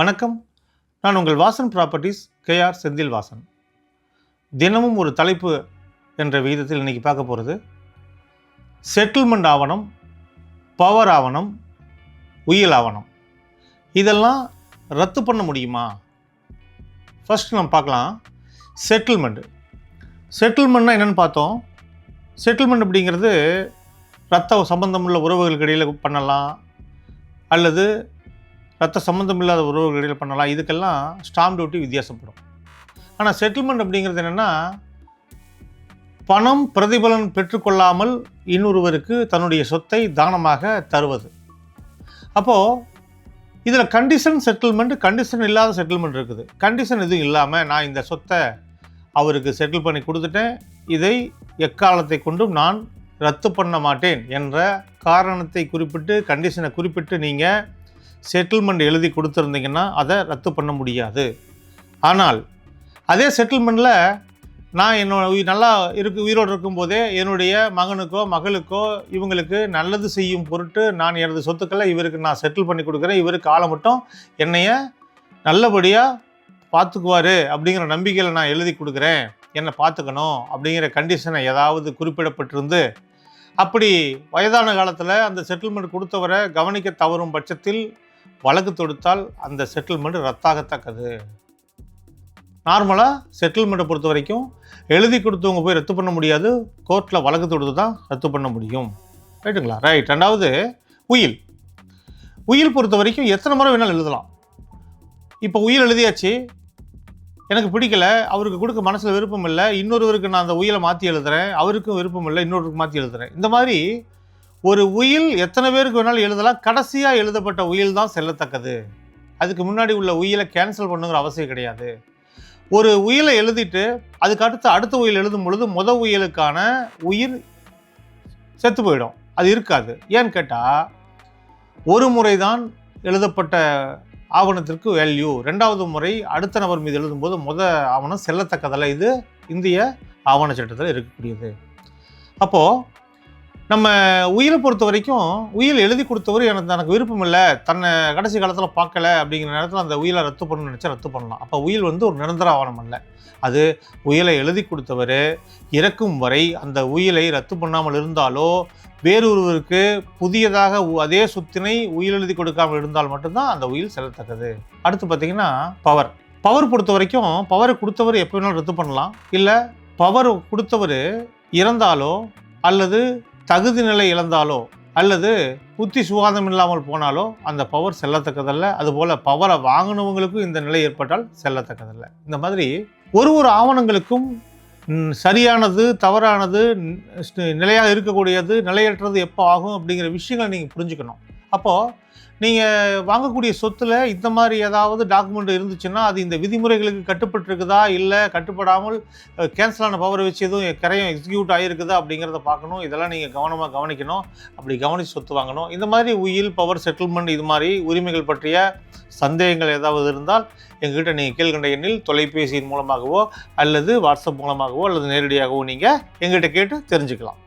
வணக்கம். நான் உங்கள் Vasan properties K R Senthil Vasan. தினமும் ஒரு தலைப்பு என்ற விகிதத்தில் இன்னைக்கு பார்க்க போகிறது செட்டில்மெண்ட் ஆவணம் பவர் ஆவணம் உயில் ஆவணம். இதெல்லாம் ரத்து பண்ண முடியுமா? ஃபர்ஸ்ட் நம்ம பார்க்கலாம். செட்டில்மெண்ட் செட்டில்மெண்ட்னா என்னென்னு பார்த்தோம். செட்டில்மெண்ட் அப்படிங்கிறது ரத்த சம்பந்தமுள்ள உறவுகளுக்கு இடையில் பண்ணலாம். அல்லது ரத்த சம்மந்தம் இல்லாத உறவுகளிடையில் பண்ணலாம். இதுக்கெல்லாம் ஸ்டாம்ப் டியூட்டி வித்தியாசப்படும். ஆனால் செட்டில்மெண்ட் அப்படிங்கிறது என்னென்னா பணம் பிரதிபலன் பெற்றுக்கொள்ளாமல் இன்னொருவருக்கு தன்னுடைய சொத்தை தானமாக தருவது. அப்போது இதில் கண்டிஷன் செட்டில்மெண்ட் கண்டிஷன் இல்லாத செட்டில்மெண்ட் இருக்குது. கண்டிஷன் எதுவும் இல்லாமல் நான் இந்த சொத்தை அவருக்கு செட்டில் பண்ணி கொடுத்துட்டேன். இதை எக்காலத்தை கொண்டும் நான் ரத்து பண்ண மாட்டேன் என்ற காரணத்தை குறிப்பிட்டு கண்டிஷனை குறிப்பிட்டு நீங்கள் செட்டில்மெண்ட் எழுதி கொடுத்துருந்தீங்கன்னா அதை ரத்து பண்ண முடியாது. ஆனால் அதே செட்டில்மெண்ட்டில் நான் என்னோட நல்லா இருக்கு உயிரோடு இருக்கும்போதே என்னுடைய மகனுக்கோ மகளுக்கோ இவங்களுக்கு நல்லது செய்யும் பொருட்டு நான் எனது சொத்துக்களை இவருக்கு நான் செட்டில் பண்ணி கொடுக்குறேன். இவருக்கு ஆளை மட்டும் என்னைய நல்லபடியாக பார்த்துக்குவார் அப்படிங்கிற நம்பிக்கையில் நான் எழுதி கொடுக்குறேன். என்னை பார்த்துக்கணும் அப்படிங்கிற கண்டிஷனை ஏதாவது குறிப்பிடப்பட்டிருந்து அப்படி வயதான காலத்தில் அந்த செட்டில்மெண்ட் கொடுத்தவரை கவனிக்க தவறும் பட்சத்தில் வழக்கு தொடுத்தால் அந்த செட்டில்மெண்ட் ரத்தாகத்தக்கது. நார்மலாக செட்டில்மெண்ட்டை பொறுத்த வரைக்கும் எழுதி கொடுத்தவங்க போய் ரத்து பண்ண முடியாது. கோர்ட்டில் வழக்கு தொடுத்து தான் ரத்து பண்ண முடியும். ரைட்டுங்களா ரைட் ரெண்டாவது உயில். உயில் பொறுத்த வரைக்கும் எத்தனை முறை வேணாலும் எழுதலாம். இப்போ உயில் எழுதியாச்சு. எனக்கு பிடிக்கல. அவருக்கு கொடுக்க மனசில் விருப்பம் இல்லை. இன்னொருவருக்கு நான் அந்த உயிலை மாற்றி எழுதுகிறேன் அவருக்கும் விருப்பம் இல்லை. இன்னொருவருக்கு மாற்றி எழுதுகிறேன் இந்த மாதிரி ஒரு உயில் எத்தனை பேருக்கு வேணாலும் எழுதலாம். கடைசியாக எழுதப்பட்ட உயில் தான் செல்லத்தக்கது. அதுக்கு முன்னாடி உள்ள உயிலை கேன்சல் பண்ணுங்கிற அவசியம் கிடையாது. ஒரு உயிலை எழுதிட்டு அதுக்கு அடுத்து அடுத்த உயில் எழுதும் பொழுது முத உயிலுக்கான உயிர் செத்து போயிடும். அது இருக்காது. ஏன்னு கேட்டால் ஒரு முறை தான் எழுதப்பட்ட ஆவணத்திற்கு வேல்யூ ரெண்டாவது முறை அடுத்த நபர் மீது எழுதும்போது முத ஆவணம் செல்லத்தக்கதல்ல. இது இந்திய ஆவண சட்டத்தில் இருக்கக்கூடியது. அப்போது நம்ம உயிரை பொறுத்த வரைக்கும் உயில் எழுதி கொடுத்தவர் எனக்கு எனக்கு விருப்பம் இல்லை. தன்னை கடைசி காலத்தில் பார்க்கல அப்படிங்கிற நேரத்தில் அந்த உயிலை ரத்து பண்ணணும்னு நினச்சா ரத்து பண்ணலாம். அப்போ உயில் வந்து ஒரு நிரந்தர ஆவணம் அல்ல. அது உயிலை எழுதி கொடுத்தவர் இறக்கும் வரை அந்த உயிலை ரத்து பண்ணாமல் இருந்தாலோ வேறொருவருக்கு புதியதாக உ- அதே சொத்தினை உயில் எழுதி கொடுக்காமல் இருந்தால் மட்டும்தான் அந்த உயில் செல்லத்தக்கது. அடுத்து பார்த்தீங்கன்னா பவர் பவர் பொறுத்த வரைக்கும் பவரை கொடுத்தவர் எப்போ வேணாலும் ரத்து பண்ணலாம். இல்லை பவர் கொடுத்தவர் இறந்தாலோ அல்லது தகுதி நிலை இழந்தாலோ அல்லது புத்தி சுவாதம் இல்லாமல் போனாலோ அந்த பவர் செல்லத்தக்கதல்ல. அதுபோல் பவரை வாங்கினவங்களுக்கும் இந்த நிலை ஏற்பட்டால் செல்லத்தக்கதல்ல. இந்த மாதிரி ஒரு ஒரு ஆவணங்களுக்கும் சரியானது தவறானது நிலையாக இருக்கக்கூடியது நிலையற்றது எப்போ ஆகும் அப்படிங்கிற விஷயங்களை நீங்கள் புரிஞ்சுக்கணும். அப்போது நீங்கள் வாங்கக்கூடிய சொத்தில் இந்த மாதிரி ஏதாவது டாக்குமெண்ட் இருந்துச்சுன்னா அது இந்த விதிமுறைகளுக்கு கட்டுப்பட்டிருக்குதா? இல்லை கட்டுப்படாமல் கேன்சலான பவரை வச்சு எதுவும் கரையும் எக்ஸிக்யூட் ஆகிருக்குதா அப்படிங்கிறத பார்க்கணும். இதெல்லாம் நீங்கள் கவனமாக கவனிக்கணும். அப்படி கவனித்து சொத்து வாங்கணும். இந்த மாதிரி உயில் பவர் செட்டில்மெண்ட் இது மாதிரி உரிமைகள் பற்றிய சந்தேகங்கள் ஏதாவது இருந்தால் எங்ககிட்ட நீங்கள் கீழ்கண்ட எண்ணில் தொலைபேசியின் மூலமாகவோ அல்லது வாட்ஸ்அப் மூலமாகவோ அல்லது நேரடியாகவோ நீங்கள் எங்ககிட்ட கேட்டு தெரிஞ்சுக்கலாம்.